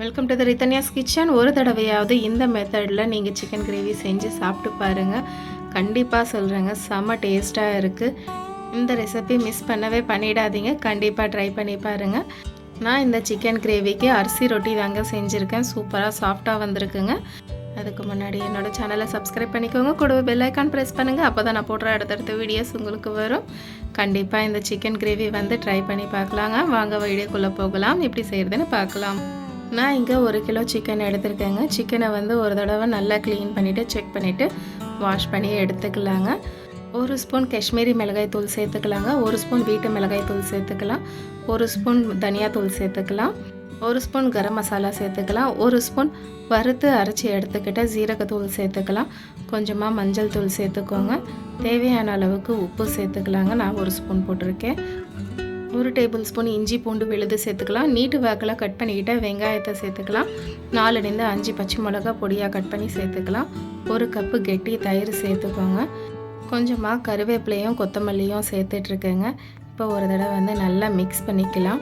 Welcome to the Rithanya's kitchen ஒரு தடவையாவது இந்த மெத்தடில் நீங்கள் சிக்கன் கிரேவி செஞ்சு சாப்பிட்டு பாருங்கள் கண்டிப்பாக சொல்கிறேங்க செம்ம டேஸ்ட்டாக இருக்குது இந்த ரெசிபி மிஸ் பண்ணவே பண்ணிடாதீங்க. கண்டிப்பாக ட்ரை பண்ணி பாருங்கள் நான் இந்த சிக்கன் கிரேவிக்கு அரிசி ரொட்டி தாங்க செஞ்சுருக்கேன். சூப்பராக சாஃப்டாக வந்திருக்குங்க. அதுக்கு முன்னாடி என்னோட சேனலை சப்ஸ்கிரைப் பண்ணிக்கோங்க. கூடவே பெல் ஐக்கான் ப்ரெஸ் பண்ணுங்கள் அப்போ தான் நான் போடுற அடுத்தடுத்த வீடியோஸ் உங்களுக்கு வரும். கண்டிப்பாக இந்த சிக்கன் கிரேவி வந்து ட்ரை பண்ணி பார்க்கலாங்க. வாங்க வீடியோக்குள்ளே போகலாம். எப்படி செய்கிறதுன்னு பார்க்கலாம். நான் இங்கே ஒரு கிலோ சிக்கன் எடுத்திருக்கேங்க. சிக்கனை வந்து ஒரு தடவை நல்லா க்ளீன் பண்ணிவிட்டு செக் பண்ணிவிட்டு வாஷ் பண்ணி எடுத்துக்கலாங்க. ஒரு ஸ்பூன் காஷ்மீரி மிளகாய் தூள் சேர்த்துக்கலாங்க. ஒரு ஸ்பூன் வீட்டு மிளகாய் தூள் சேர்த்துக்கலாம். ஒரு ஸ்பூன் தனியாத்தூள் சேர்த்துக்கலாம். ஒரு ஸ்பூன் கரம் மசாலா சேர்த்துக்கலாம். ஒரு ஸ்பூன் வறுத்து அரைச்சி எடுத்துக்கிட்ட ஜீரகத்தூள் சேர்த்துக்கலாம். கொஞ்சமாக மஞ்சள் தூள் சேர்த்துக்கோங்க. தேவையான அளவுக்கு உப்பு சேர்த்துக்கலாங்க. நான் ஒரு ஸ்பூன் போட்டிருக்கேன். ஒரு டேபிள் ஸ்பூன் இஞ்சி பூண்டு விழுது சேர்த்துக்கலாம். நீட்டு வாக்கில் கட் பண்ணிக்கிட்ட வெங்காயத்தை சேர்த்துக்கலாம். நாலுலேருந்து அஞ்சு பச்சை மிளகா பொடியாக கட் பண்ணி சேர்த்துக்கலாம். ஒரு கப்பு கெட்டி தயிர் சேர்த்துக்கோங்க. கொஞ்சமாக கருவேப்பிலையும் கொத்தமல்லியும் சேர்த்துட்ருக்கேங்க. இப்போ ஒரு தடவை வந்து நல்லா மிக்ஸ் பண்ணிக்கலாம்.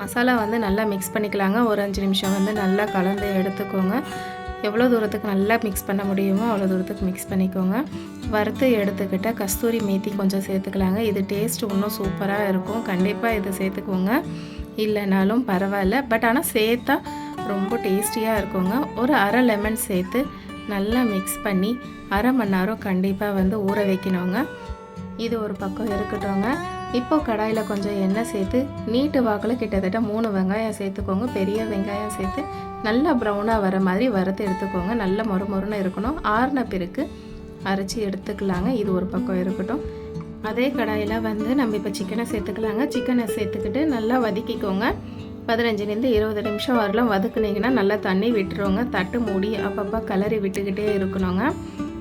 மசாலா வந்து நல்லா மிக்ஸ் பண்ணிக்கலாங்க. ஒரு அஞ்சு நிமிஷம் வந்து நல்லா கலந்து எடுத்துக்கோங்க. எவ்வளோ தூரத்துக்கு நல்லா மிக்ஸ் பண்ண முடியுமோ அவ்வளோ தூரத்துக்கு மிக்ஸ் பண்ணிக்கோங்க. வறுத்து எடுத்துக்கிட்ட கஸ்தூரி மேத்தி கொஞ்சம் சேர்த்துக்கலாங்க. இது டேஸ்ட் இன்னும் சூப்பராக இருக்கும். கண்டிப்பாக இதை சேர்த்துக்கோங்க. இல்லைனாலும் பரவாயில்ல. பட் ஆனால் சேர்த்தா ரொம்ப டேஸ்டியாக இருக்குங்க. ஒரு அரை லெமன் சேர்த்து நல்லா மிக்ஸ் பண்ணி அரை மணி நேரம் கண்டிப்பாக வந்து ஊற வைக்கணுங்க. இது ஒரு பக்கம் இருக்கட்டும்ங்க. இப்போ கடாயில் கொஞ்சம் எண்ணெய் சேர்த்து நீட்டு வாக்கில் கிட்டத்தட்ட மூணு வெங்காயம் சேர்த்துக்கோங்க. பெரிய வெங்காயம் சேர்த்து நல்லா ப்ரௌனாக வர மாதிரி வறுத்து எடுத்துக்கோங்க. நல்ல மொறு மொறுன்னு இருக்கணும். ஆறுன பிறகு அரைச்சி எடுத்துக்கலாங்க. இது ஒரு பக்கம் இருக்கட்டும். அதே கடாயில் வந்து நம்ம இப்போ சிக்கனை சேர்த்துக்கலாங்க. சிக்கனை சேர்த்துக்கிட்டு நல்லா வதக்கிக்கோங்க. பதினஞ்சுலேருந்து இருபது நிமிஷம் வரலாம். வதக்குனீங்கன்னா நல்லா தண்ணி விட்டுருவோங்க தட்டு மூடி அப்பப்போ கலரி விட்டுக்கிட்டே இருக்கணுங்க.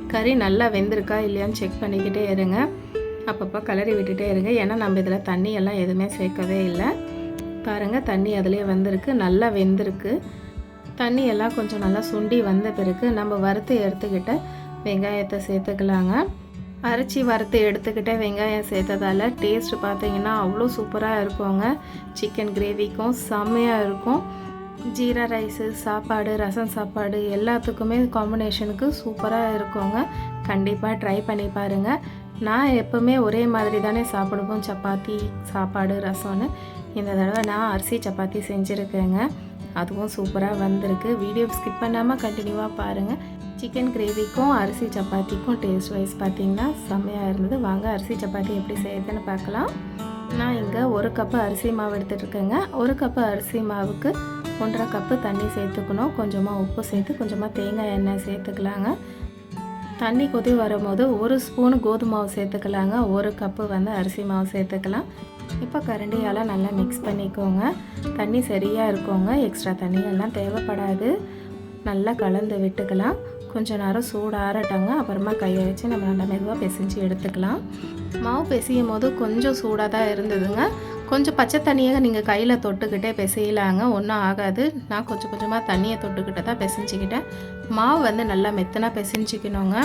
கறி நல்லா வெந்திருக்கா இல்லையான்னு செக் பண்ணிக்கிட்டே இருங்க. அப்பப்போ கலரி விட்டுட்டே இருங்க. ஏன்னா நம்ம இதில் தண்ணியெல்லாம் எதுவுமே சேர்க்கவே இல்லை. பாருங்கள் தண்ணி அதிலே வந்திருக்கு. நல்லா வெந்திருக்கு. தண்ணி எல்லாம் கொஞ்சம் நல்லா சுண்டி வந்த பிறகு நம்ம வறுத்து எடுத்துக்கிட்ட வெங்காயத்தை சேர்த்துக்கலாங்க. அரைச்சி வறுத்து எடுத்துக்கிட்ட வெங்காயம் சேர்த்ததால் டேஸ்ட் பார்த்தீங்கன்னா அவ்வளோ சூப்பராக இருக்குங்க. சிக்கன் கிரேவிக்கும் செம்மையாக இருக்கும். ஜீரா ரைஸு சாப்பாடு ரசம் சாப்பாடு எல்லாத்துக்குமே காம்பினேஷனுக்கு சூப்பராக இருக்குங்க. கண்டிப்பாக ட்ரை பண்ணி பாருங்கள் நான் எப்போவுமே ஒரே மாதிரி தானே சாப்பிடுவோம். சப்பாத்தி சாப்பாடு ரசம்னு. இந்த தடவை நான் அரிசி சப்பாத்தி செஞ்சுருக்கேங்க. அதுவும் சூப்பராக வந்திருக்கு. வீடியோ ஸ்கிப் பண்ணாமல் கண்டினியூவாக பாருங்கள் சிக்கன் கிரேவிக்கும் அரிசி சப்பாத்திக்கும் டேஸ்ட் வைஸ் பார்த்தீங்கன்னா செம்மையாக இருந்தது. வாங்க அரிசி சப்பாத்தி எப்படி செய்யுதுன்னு பார்க்கலாம் நான் இங்கே ஒரு கப்பு அரிசி மாவு எடுத்துகிட்ருக்கேங்க ஒரு கப்பு அரிசி மாவுக்கு ஒன்றரை கப்பு தண்ணி சேர்த்துக்கணும். கொஞ்சமாக உப்பு சேர்த்து கொஞ்சமாக தேங்காய் எண்ணெய் சேர்த்துக்கலாங்க. தண்ணி கொதி வரும்போது ஒரு ஸ்பூன் கோதுமை மாவு சேர்த்துக்கலாங்க. ஒரு கப்பு வந்து அரிசி மாவு சேர்த்துக்கலாம். இப்போ கரண்டியால் நல்லா மிக்ஸ் பண்ணிக்கோங்க. தண்ணி சரியாக இருக்குங்க. எக்ஸ்ட்ரா தண்ணியெல்லாம் தேவைப்படாது. நல்லா கலந்து விட்டுக்கலாம். கொஞ்ச நேரம் சூடு ஆறட்டங்க அப்புறமா கையை வச்சு நம்ம நல்லா மெதுவாக பிசைஞ்சு எடுத்துக்கலாம். மாவு பிசையும் போது கொஞ்சம் சூடாக தான் இருந்ததுங்க. கொஞ்சம் பச்சை தண்ணியை நீங்கள் கையில் தொட்டுக்கிட்டே பிசையலாங்க. ஒன்றும் ஆகாது. நான் கொஞ்சம் கொஞ்சமாக தண்ணியை தொட்டுக்கிட்டு தான் பிசைஞ்சிக்கிட்டேன். மாவு வந்து நல்லா மெத்தனாக பிசைஞ்சிக்கணுங்க.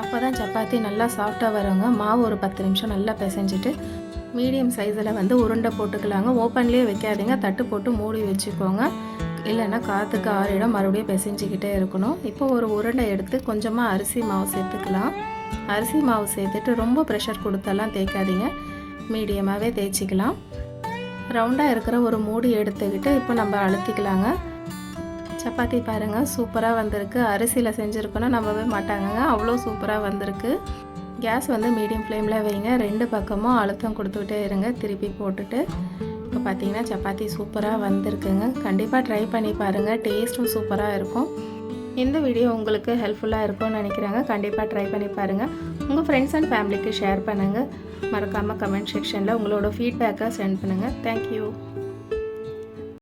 அப்போ தான் சப்பாத்தி நல்லா சாஃப்டாக வருங்க. மாவு ஒரு பத்து நிமிஷம் நல்லா பிசைஞ்சிட்டு மீடியம் சைஸில் வந்து உருண்டை போட்டுக்கலாங்க. ஓப்பன்லேயே வைக்காதீங்க. தட்டு போட்டு மூடி வச்சுக்கோங்க. இல்லைன்னா காற்றுக்கு ஆறிடம். மறுபடியும் பிசைஞ்சிக்கிட்டே இருக்கணும். இப்போ ஒரு உருண்டை எடுத்து கொஞ்சமாக அரிசி மாவு சேர்த்துக்கலாம். அரிசி மாவு சேர்த்துட்டு ரொம்ப ப்ரெஷர் கொடுத்தெல்லாம் தேய்க்காதீங்க. மீடியமாகவே தேய்ச்சிக்கலாம். ரவுண்டாக இருக்கிற ஒரு மூடி எடுத்துக்கிட்டு இப்போ நம்ம அழுத்திக்கலாங்க. சப்பாத்தி பாருங்கள் சூப்பராக வந்திருக்கு. அரிசியில் செஞ்சுருக்கோன்னா நம்பவே மாட்டாங்கங்க. அவ்வளோ சூப்பராக வந்திருக்கு. கேஸ் வந்து மீடியம் ஃப்ளேமில் வைங்க. ரெண்டு பக்கமும் அழுத்தம் கொடுத்துக்கிட்டே இருங்க. திருப்பி போட்டுட்டு. இப்போ பார்த்தீங்கன்னா சப்பாத்தி சூப்பராக வந்திருக்குங்க. கண்டிப்பாக ட்ரை பண்ணி பாருங்கள் டேஸ்ட்டும் சூப்பராக இருக்கும். இந்த வீடியோ உங்களுக்கு ஹெல்ப்ஃபுல்லாக இருக்கும்னு நினைக்கிறாங்க. கண்டிப்பாக ட்ரை பண்ணி பாருங்கள் உங்கள் ஃப்ரெண்ட்ஸ் அண்ட் ஃபேமிலிக்கு ஷேர் பண்ணுங்கள் மறக்காமல் கமெண்ட் செக்ஷனில் உங்களோட ஃபீட்பேக்கை சென்ட் பண்ணுங்கள் தேங்க்யூ